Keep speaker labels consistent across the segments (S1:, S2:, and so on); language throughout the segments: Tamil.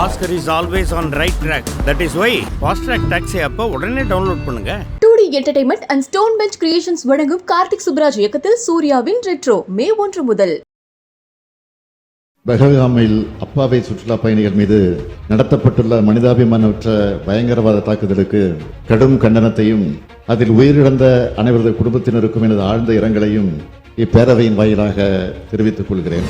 S1: Oscar is always on right track that is why Fast Track Taxi அப்போ உடனே டவுன்லோட் பண்ணுங்க.
S2: Two D Entertainment and Stone Bench Creations வழங்கும் கார்த்திக் சுப்ராஜ் இயக்கத்தில் சூர்யாவின் ரெட்ரோ மே ஒன்று முதல்.
S3: பெஹல்காமில் அப்பாவை சுற்றுலா பயணிகள் மீது நடத்தப்பட்டுள்ள மனிதாபிமானமற்ற பயங்கரவாத தாக்குதலுக்கு கடும் கண்டனத்தையும் அதில் உயிரிழந்த அனைவரது குடும்பத்தினருக்கும் எனது ஆழ்ந்த இரங்கலையும் இப்பேரவையின் வாயிலாக தெரிவித்துக் கொள்கிறேன்.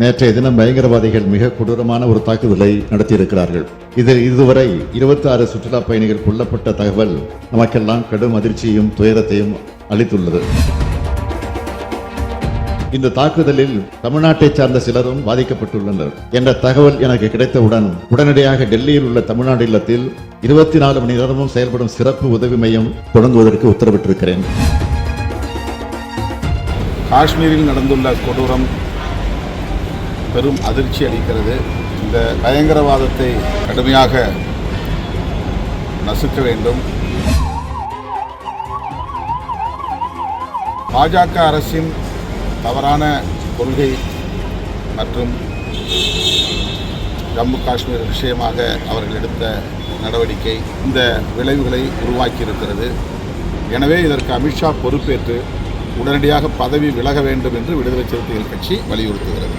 S3: நேற்றைய தினம் பயங்கரவாதிகள் மிக கொடூரமான ஒரு தாக்குதலை நடத்தியிருக்கிறார்கள். இதில் இதுவரை இருபத்தி ஆறு சுற்றுலா பயணிகள் கொல்லப்பட்ட தகவல் நமக்கெல்லாம் கடும் அதிர்ச்சியும் துயரத்தையும் அளித்துள்ளது. இந்த தாக்குதலில் தமிழ்நாட்டை சார்ந்த சிலரும் பாதிக்கப்பட்டுள்ளனர். என்ற தகவல் எனக்கு கிடைத்தவுடன் உடனடியாக டெல்லியில் உள்ள தமிழ்நாடு இல்லத்தில் இருபத்தி நாலு மணி நேரமும் செயல்படும் சிறப்பு உதவி மையம் தொடங்குவதற்கு உத்தரவிட்டிருக்கிறேன்.
S4: காஷ்மீரில் நடந்துள்ள கொடூரம் பெரும் அதிர்ச்சி அளிக்கிறது. இந்த பயங்கரவாதத்தை கடுமையாக நசுக்க வேண்டும். பாஜக அரசின் தவறான கொள்கை மற்றும் ஜம்மு காஷ்மீர் விஷயமாக அவர்கள் எடுத்த நடவடிக்கை இந்த விளைவுகளை உருவாக்கியிருக்கிறது. எனவே இதற்கு அமித்ஷா பொறுப்பேற்று உடனடியாக பதவி விலக வேண்டும் என்று விடுதலை சிறுத்தைகள் கட்சி வலியுறுத்துகிறது.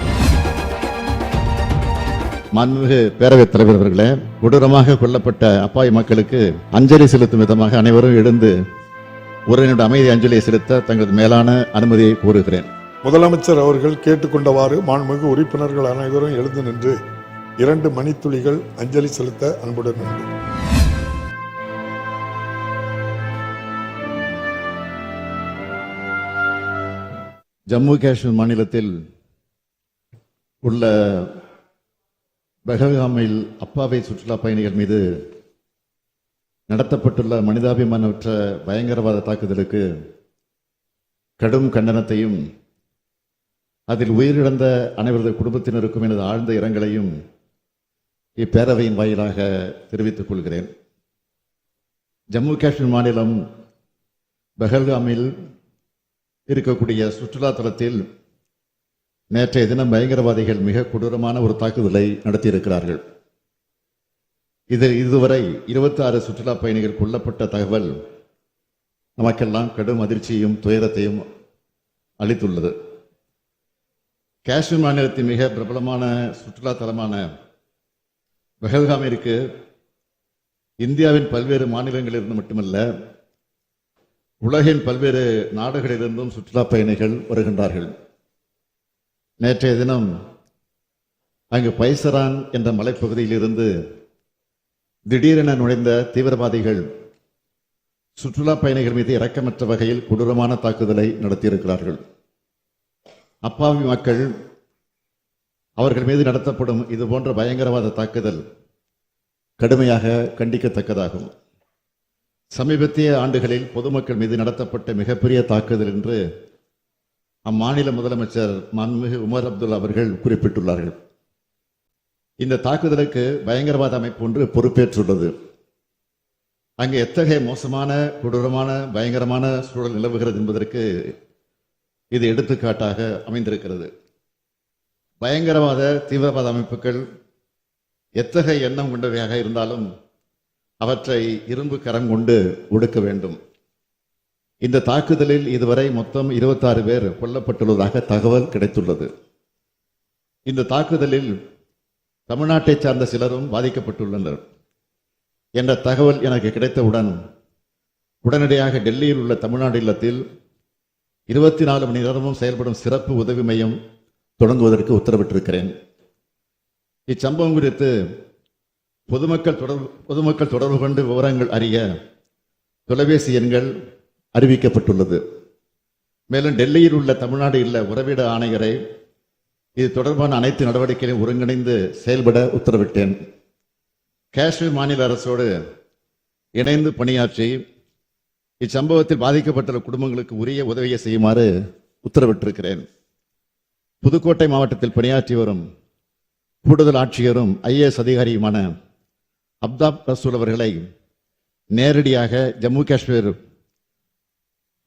S3: மாண்புமிகு பேரவைத் தலைவர் அவர்களே கொடூரமாக கொல்லப்பட்ட அப்பாவி மக்களுக்கு அஞ்சலி செலுத்தும் விதமாக அனைவரும் எழுந்து ஒரு நிமிட அமைதி அஞ்சலியை செலுத்த தங்களது மேலான அனுமதியை கோருகிறேன்.
S5: முதலமைச்சர் அவர்கள் கேட்டுக்கொண்டவாறு மாண்புமிகு உறுப்பினர்கள் அனைவரும் எழுந்து நின்று இரண்டு மணித்துளிகள் அஞ்சலி செலுத்த அன்புடன் வேண்டும்
S3: ஜம்மு காஷ்மீர் மாநிலத்தில் உள்ள பெஹல்காமில் அப்பாவை சுற்றுலா பயணிகள் மீது நடத்தப்பட்டுள்ள மனிதாபிமானமற்ற பயங்கரவாத தாக்குதலுக்கு கடும் கண்டனத்தையும் அதில் உயிரிழந்த அனைவரது குடும்பத்தினருக்கும் எனது ஆழ்ந்த இரங்கலையும் இப்பேரவையின் வாயிலாக தெரிவித்துக் கொள்கிறேன். ஜம்மு காஷ்மீர் மாநிலம் பெஹல்காமில் இருக்கக்கூடிய சுற்றுலா தலத்தில் நேற்றைய தினம் பயங்கரவாதிகள் மிக கொடூரமான ஒரு தாக்குதலை நடத்தியிருக்கிறார்கள். இது இதுவரை இருபத்தி ஆறு சுற்றுலா பயணிகள் கொல்லப்பட்ட தகவல் நமக்கெல்லாம் கடும் அதிர்ச்சியும் துயரத்தையும் அளித்துள்ளது. காஷ்மீர் மாநிலத்தின் மிக பிரபலமான சுற்றுலா தலமான பெஹல்காமிற்கு இந்தியாவின் பல்வேறு மாநிலங்களிலிருந்து மட்டுமல்ல உலகின் பல்வேறு நாடுகளிலிருந்தும் சுற்றுலா பயணிகள் வருகின்றார்கள். நேற்றைய தினம் அங்கு பைசரான் என்ற மலைப்பகுதியிலிருந்து திடீரென நுழைந்த தீவிரவாதிகள் சுற்றுலா பயணிகள் மீது இரக்கமற்ற வகையில் கொடூரமான தாக்குதலை நடத்தியிருக்கிறார்கள். அப்பாவி மக்கள் அவர்கள் மீது நடத்தப்படும் இது போன்ற பயங்கரவாத தாக்குதல் கடுமையாக கண்டிக்கத்தக்கதாகும். சமீபத்திய ஆண்டுகளில் பொதுமக்கள் மீது நடத்தப்பட்ட மிகப்பெரிய தாக்குதல் என்று அம்மாநில முதலமைச்சர் மன்மிகு உமர் அப்துல் அவர்கள் குறிப்பிட்டுள்ளார்கள். இந்த தாக்குதலுக்கு பயங்கரவாத அமைப்பு ஒன்று பொறுப்பேற்றுள்ளது. அங்கு எத்தகைய மோசமான கொடூரமான பயங்கரமான சூழல் நிலவுகிறது என்பதற்கு இது எடுத்துக்காட்டாக அமைந்திருக்கிறது. பயங்கரவாத தீவிரவாத அமைப்புகள் எத்தகைய எண்ணம் கொண்டவையாக இருந்தாலும் அவற்றை இரும்பு கரம் கொண்டு ஒடுக்க வேண்டும். இந்த தாக்குதலில் இதுவரை மொத்தம் இருபத்தாறு பேர் கொல்லப்பட்டுள்ளதாக தகவல் கிடைத்துள்ளது. இந்த தாக்குதலில் தமிழ்நாட்டை சார்ந்த சிலரும் பாதிக்கப்பட்டுள்ளனர் என்ற தகவல் எனக்கு கிடைத்தவுடன் உடனடியாக டெல்லியில் உள்ள தமிழ்நாடு இல்லத்தில் இருபத்தி நாலு மணி நேரமும் செயல்படும் சிறப்பு உதவி மையம் தொடங்குவதற்கு உத்தரவிட்டிருக்கிறேன். இச்சம்பவம் குறித்து பொதுமக்கள் தொடர்பு பொதுமக்கள் தொடர்பு கொண்டு விவரங்கள் அறிய தொலைபேசி எண்கள் அறிவிக்கப்பட்டுள்ளது. மேலும் டெல்லியில் உள்ள தமிழ்நாடு இல்ல உறவிட ஆணையரை இது தொடர்பான அனைத்து நடவடிக்கைகளையும் ஒருங்கிணைந்து செயல்பட உத்தரவிட்டேன். காஷ்மீர் மாநில அரசோடு இணைந்து பணியாற்றி இச்சம்பவத்தில் பாதிக்கப்பட்டுள்ள குடும்பங்களுக்கு உரிய உதவியை செய்யுமாறு உத்தரவிட்டிருக்கிறேன். புதுக்கோட்டை மாவட்டத்தில் பணியாற்றி வரும் கூடுதல் ஆட்சியரும் ஐஏஎஸ் அதிகாரியுமான அப்தாப் ரசூல் அவர்களை நேரடியாக ஜம்மு காஷ்மீர்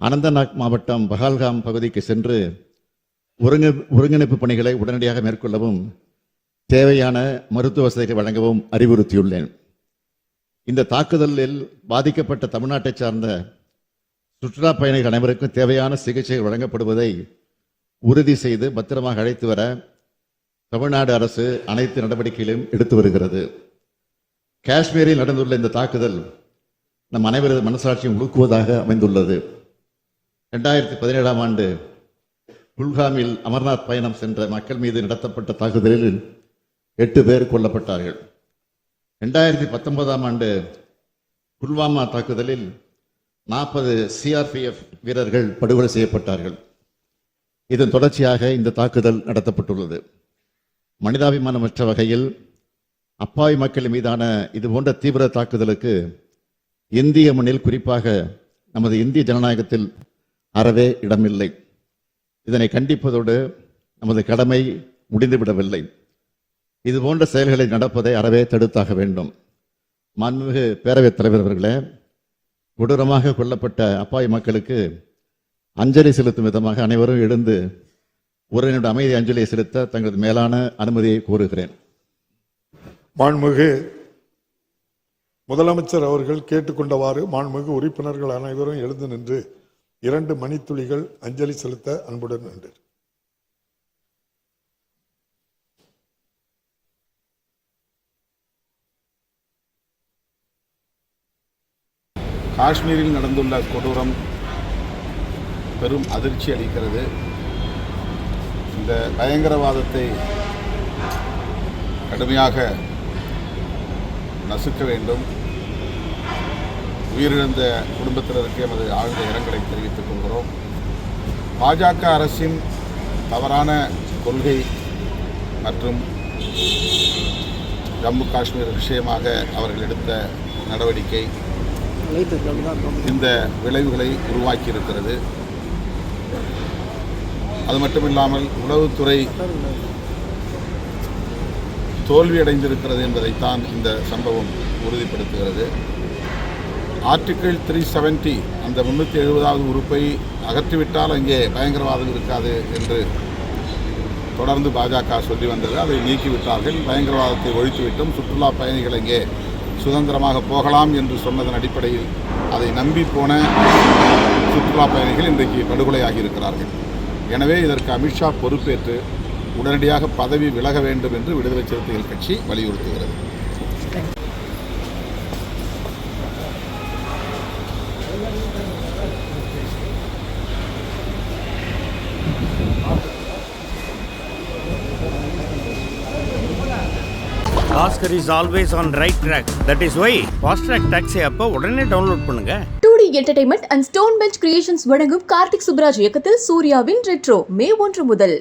S3: அனந்தநாக் மாவட்டம் பஹால்காம் பகுதிக்கு சென்று ஒருங்கு ஒருங்கிணைப்பு பணிகளை உடனடியாக மேற்கொள்ளவும் தேவையான மருத்துவ வசதிகளை வழங்கவும் அறிவுறுத்தியுள்ளேன். இந்த தாக்குதலில் பாதிக்கப்பட்ட தமிழ்நாட்டைச் சார்ந்த சுற்றுலா பயணிகள் அனைவருக்கும் தேவையான சிகிச்சைகள் வழங்கப்படுவதை உறுதி செய்து பத்திரமாக அழைத்து வர தமிழ்நாடு அரசு அனைத்து நடவடிக்கைகளையும் எடுத்து வருகிறது. காஷ்மீரில் நடந்துள்ள இந்த தாக்குதல் நம் அனைவரது மனசாட்சியும் உழுக்குவதாக அமைந்துள்ளது. ரெண்டாயிரத்தி பதினேழாம் ஆண்டு குல்காமில் அமர்நாத் பயணம் சென்ற மக்கள் மீது நடத்தப்பட்ட தாக்குதலில் எட்டு பேர் கொல்லப்பட்டார்கள். ரெண்டாயிரத்தி பத்தொன்பதாம் ஆண்டு புல்வாமா தாக்குதலில் நாற்பது சிஆர்பிஎஃப் வீரர்கள் படுகொலை செய்யப்பட்டார்கள். இதன் தொடர்ச்சியாக இந்த தாக்குதல் நடத்தப்பட்டுள்ளது. மனிதாபிமானமற்ற வகையில் அப்பாவி மக்கள் மீதான இது போன்ற தீவிர தாக்குதலுக்கு இந்திய மண்ணில் குறிப்பாக நமது இந்திய ஜனநாயகத்தில் அறவே இடமில்லை. இதனை கண்டிப்பதோடு நமது கடமை முடிந்துவிடவில்லை. இது போன்ற செயல்களை நடப்பதை அறவே தடுத்தாக வேண்டும். மாண்புமிகு பேரவைத் தலைவர் அவர்களே கொடூரமாக கொல்லப்பட்ட அப்பாவி மக்களுக்கு அஞ்சலி செலுத்தும் விதமாக அனைவரும் எழுந்து ஒரு நிமிட அமைதி அஞ்சலியை செலுத்த தங்களது மேலான அனுமதியை கோருகிறேன்.
S5: மாண்புமிகு முதலமைச்சர் அவர்கள் கேட்டுக்கொண்டவாறு மாண்புமிகு உறுப்பினர்கள் அனைவரும் எழுந்து நின்று இரண்டு மணித்துளிகள் அஞ்சலி செலுத்த அன்புடன் நன்றி.
S4: காஷ்மீரில் நடந்துள்ள கொடூரம் பெரும் அதிர்ச்சி அளிக்கிறது. இந்த பயங்கரவாதத்தை கடுமையாக நசுக்க வேண்டும். உயிரிழந்த குடும்பத்தினருக்கு எமது ஆழ்ந்த இரங்கலை தெரிவித்துக் கொள்கிறோம். பாஜக அரசின் தவறான கொள்கை மற்றும் ஜம்மு காஷ்மீர் விஷயமாக அவர்கள் எடுத்த நடவடிக்கை இந்த விளைவுகளை உருவாக்கியிருக்கிறது. அது மட்டுமில்லாமல் உளவுத்துறை தோல்வியடைந்திருக்கிறது என்பதைத்தான் இந்த சம்பவம் உறுதிப்படுத்துகிறது. ஆர்டிக்கிள் த்ரீ செவன்ட்டி அந்த முன்னூற்றி எழுபதாவது உறுப்பை அகற்றிவிட்டால் அங்கே பயங்கரவாதம் இருக்காது என்று தொடர்ந்து பாஜக சொல்லி வந்தது. அதை நீக்கிவிட்டார்கள். பயங்கரவாதத்தை ஒழித்துவிட்டும். சுற்றுலா பயணிகள் இங்கே சுதந்திரமாக போகலாம் என்று சொன்னதன் அடிப்படையில் அதை நம்பி போன சுற்றுலா பயணிகள் இன்றைக்கு படுகொலையாகி இருக்கிறார்கள். எனவே இதற்கு அமித்ஷா பொறுப்பேற்று உடனடியாக பதவி விலக வேண்டும் என்று விடுதலை சிறுத்தைகள் கட்சி வலியுறுத்துகிறது.
S1: Oscar is always on right track that is why Fast Track Taxi அப்போ உடனே டவுன்லோட் பண்ணுங்க.
S2: Two D Entertainment and Stone Bench Creations வழங்கும் கார்த்திக் சுப்ராஜ் இயக்கத்தில் சூர்யாவின் ரெட்ரோ மே ஒன்று முதல்.